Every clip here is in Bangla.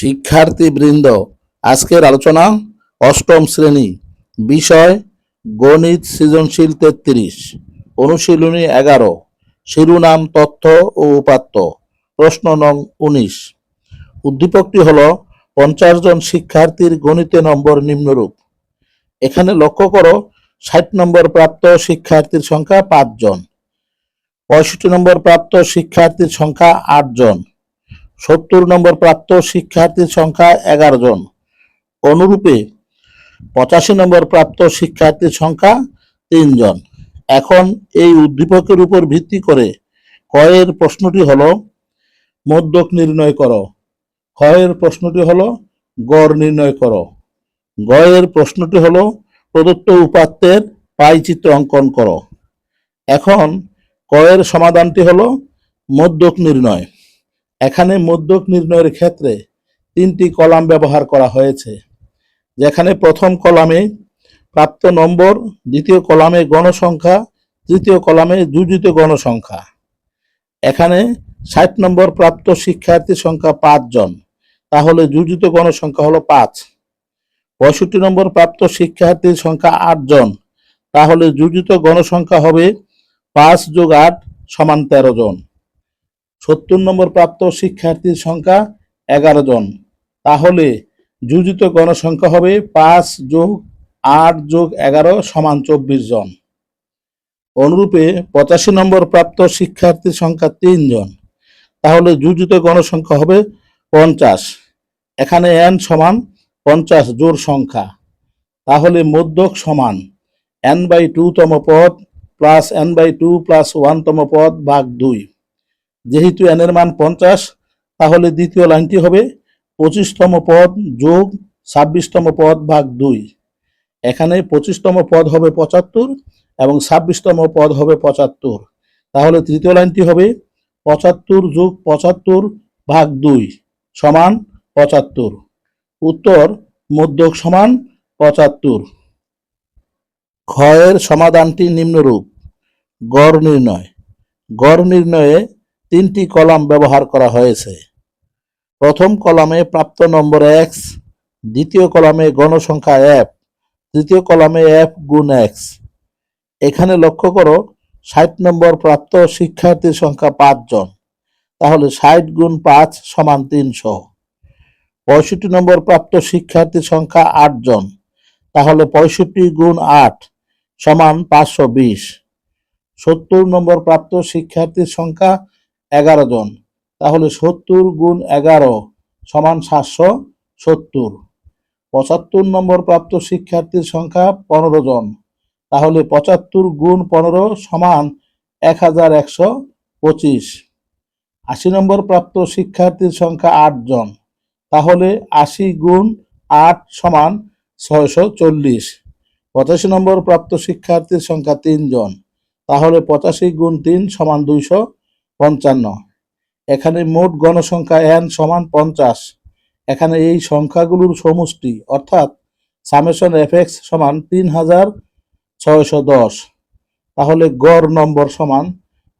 শিক্ষার্থীবৃন্দ, আজকের আলোচনা অষ্টম শ্রেণি, বিষয় গণিত সৃজনশীল তেত্রিশ, অনুশীলনী এগারো, শিরোনাম তথ্য ও উপাত্ত, প্রশ্ন নং উনিশ। উদ্দীপকটি হল পঞ্চাশ জন শিক্ষার্থীর গণিতে নম্বর নিম্নরূপ। এখানে লক্ষ্য করো, ষাট নম্বর প্রাপ্ত শিক্ষার্থীর সংখ্যা পাঁচজন পঁয়ষট্টি নম্বর প্রাপ্ত শিক্ষার্থীর সংখ্যা আটজন জন সত্তর নম্বর প্রাপ্ত শিক্ষার্থীর সংখ্যা এগারো জন। অনুরূপে পঁচাশি নম্বর প্রাপ্ত শিক্ষার্থীর সংখ্যা তিনজন এখন এই উদ্দীপকের উপর ভিত্তি করে কয়ের প্রশ্নটি হলো, মধ্যক নির্ণয় করো। ক্ষয়ের প্রশ্নটি হলো, গড় নির্ণয় করো। গয়ের প্রশ্নটি হলো, প্রদত্ত উপাত্তের পাইচিত্র অঙ্কন করো। এখন কয়ের সমাধানটি হলো, মধ্যক নির্ণয়। এখানে মধ্যক নির্ণয়ের ক্ষেত্রে তিনটি কলাম ব্যবহার করা হয়েছে। যেখানে প্রথম কলামে প্রাপ্ত নম্বর, দ্বিতীয় কলামে গণসংখ্যা, তৃতীয় কলামে যুজিত গণসংখ্যা। এখানে ষাট নম্বর প্রাপ্ত শিক্ষার্থীর সংখ্যা পাঁচজন তাহলে যুজিত গণসংখ্যা হলো পাঁচ। পঁয়ষট্টি নম্বর প্রাপ্ত শিক্ষার্থীর সংখ্যা আটজন তাহলে যুজিত গণসংখ্যা হবে পাঁচ যোগ আট সমান তেরো জন। সত্তর নম্বর প্রাপ্ত শিক্ষার্থীর সংখ্যা এগারো জন। তাহলে যুজিত গণসংখ্যা হবে পাঁচ যোগ আট যোগ এগারো সমান চব্বিশ জন। অনুরূপে পঁচাশি নম্বর প্রাপ্ত শিক্ষার্থীর সংখ্যা তিনজন তাহলে যুজিত গণসংখ্যা হবে পঞ্চাশ। এখানে এন সমান পঞ্চাশ জোর সংখ্যা। তাহলে মধ্যক সমান এন বাই টু তম পদ plus n by two plus ওয়ানতম পদ ভাগ দুই। যেহেতু এন এর মান পঞ্চাশ, তাহলে দ্বিতীয় লাইনটি হবে পঁচিশতম পদ যোগ ছাব্বিশতম পদ ভাগ দুই। এখানে পঁচিশতম পদ হবে পঁচাত্তর এবং ছাব্বিশতম পদ হবে পঁচাত্তর। তাহলে তৃতীয় লাইনটি হবে পঁচাত্তর যোগ পঁচাত্তর ভাগ দুই সমান পঁচাত্তর। উত্তর মধ্যক সমান পঁচাত্তর। ক্ষয়ের সমাধানটি নিম্নরূপ। গড় নির্ণয়। গড় নির্ণয়ে তিনটি কলাম ব্যবহার করা হয়েছে। প্রথম কলামে প্রাপ্ত নম্বর এক্স দ্বিতীয় কলামে গণসংখ্যা এফ তৃতীয় কলামে এফ গুণ এক্স এখানে লক্ষ্য করো, ষাট নম্বর প্রাপ্ত শিক্ষার্থীর সংখ্যা পাঁচজন তাহলে ষাট গুণ পাঁচ সমান তিনশো। পঁয়ষট্টি নম্বর প্রাপ্ত শিক্ষার্থীর সংখ্যা আটজন তাহলে পঁয়ষট্টি গুণ আট সমান পাঁচশো বিশ। সত্তর নম্বর প্রাপ্ত শিক্ষার্থীর সংখ্যা এগারো জন। তাহলে সত্তর গুণ এগারো সমান সাতশো সত্তর। পঁচাত্তর নম্বর প্রাপ্ত শিক্ষার্থীর সংখ্যা পনেরো জন। তাহলে পঁচাত্তর গুণ পনেরো সমান এক হাজার একশো পঁচিশ। আশি নম্বর প্রাপ্ত শিক্ষার্থীর সংখ্যা আট জন। তাহলে আশি গুণ আট সমান ছয়শো চল্লিশ। পঁচাশি নম্বর প্রাপ্ত শিক্ষার্থীর সংখ্যা তিনজন তাহলে পঁচাশি গুণ তিন সমান দুইশো পঞ্চান্ন। এখানে মোট গণসংখ্যা এন সমান পঞ্চাশ। এখানে এই সংখ্যাগুলোর সমষ্টি, অর্থাৎ সামেশন এফএক্স সমান তিন হাজার ছয়শো দশ। তাহলে গড় নম্বর সমান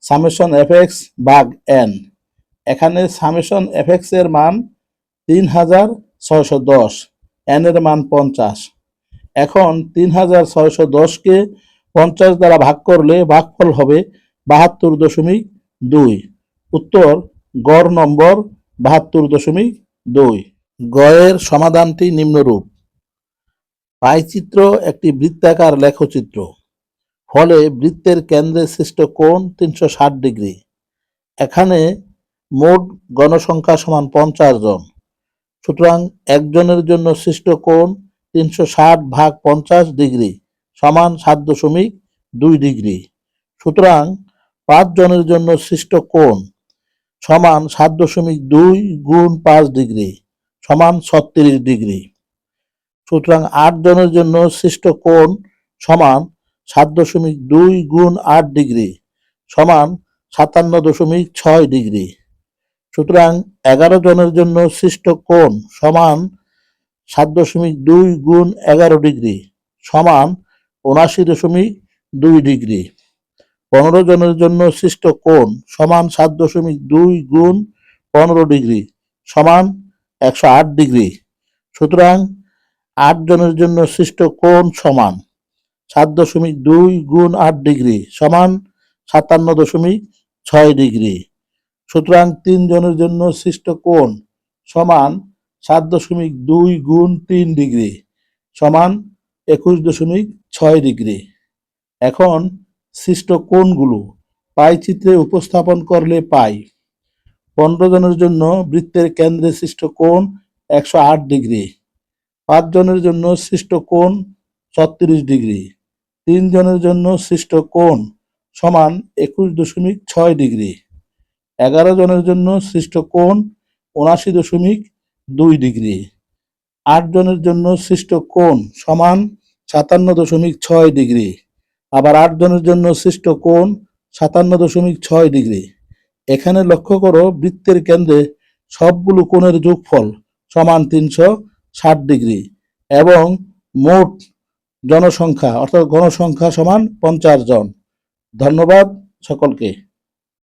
সামেশন এফএক্স ভাগ এন এখানে সামেশন এফএক্স এর মান তিন হাজার ছয়শো দশ এন এর মান পঞ্চাশ। এখন তিন হাজার ছয়শো দশকে পঞ্চাশ দ্বারা ভাগ করলে ভাগফল হবে বাহাত্তর দশমিক দুই। উত্তর, গড় নম্বর বাহাত্তর দশমিক দুই। গয়ের সমাধানটি নিম্নরূপ। পাইচিত্র একটি বৃত্তাকার লেখচিত্র। ফলে বৃত্তের কেন্দ্রে সৃষ্ট কোণ তিনশো ষাট ডিগ্রি। এখানে মোট গণসংখ্যা সমান পঞ্চাশ জন। সুতরাং একজনের জন্য সৃষ্ট কোণ তিনশো ষাট ভাগ পঞ্চাশ ডিগ্রি সমান সাত দশমিক দুই ডিগ্রি। সুতরাং পাঁচ জনের জন্য সৃষ্ট কোণ সমান সাত দশমিক দুই গুণ পাঁচ ডিগ্রি সমান ছত্রিশ ডিগ্রি। সুতরাং আট জনের জন্য সৃষ্ট কোণ সমান সাত দশমিক দুই গুণ আট ডিগ্রি সমান সাতান্ন দশমিক ছয় ডিগ্রি। সুতরাং এগারো জনের জন্য সৃষ্ট কোণ সমান সাত দশমিক দুই গুণ এগারো ডিগ্রি সমান উনাশি দশমিক দুই ডিগ্রি। পনেরো জনের জন্য সৃষ্ট কোণ সমান সাত দশমিক দুই গুণ পনেরো ডিগ্রি সমান একশো আট ডিগ্রি। সুতরাং আট জনের জন্য সৃষ্ট কোণ সমান সাত দশমিক দুই গুণ আট ডিগ্রি সমান সাতান্ন দশমিক ছয় ডিগ্রি। সুতরাং তিন জনের জন্য সৃষ্ট কোণ সমান সাত দশমিক দুই গুণ তিন ডিগ্রি সমান একুশ দশমিক ছয় ডিগ্রি। এখন সৃষ্ট কোণগুলো পাই চিত্রে উপস্থাপন করলে পাই। পনেরো জনের জন্য বৃত্তের কেন্দ্রে সৃষ্ট কোণ একশো আট ডিগ্রি। পাঁচ জনের জন্য সৃষ্ট কোণ ছত্রিশ ডিগ্রি। তিন জনের জন্য সৃষ্ট কোণ সমান একুশ দশমিক ছয় ডিগ্রি। এগারো জনের জন্য সৃষ্ট কোণ উনাশি দশমিক দুই ডিগ্রি। আট জনের জন্য সৃষ্ট কোণ সমান সাতান্ন দশমিক ছয় ডিগ্রি। আবার আট জনের জন্য সৃষ্ট কোণ সাতান্ন দশমিক ছয় ডিগ্রি। এখানে লক্ষ্য করো, বৃত্তের কেন্দ্রে সবগুলো কোণের যোগফল সমান তিনশো ষাট ডিগ্রি এবং মোট জনসংখ্যা, অর্থাৎ গণসংখ্যা সমান পঞ্চাশ জন। ধন্যবাদ সকলকে।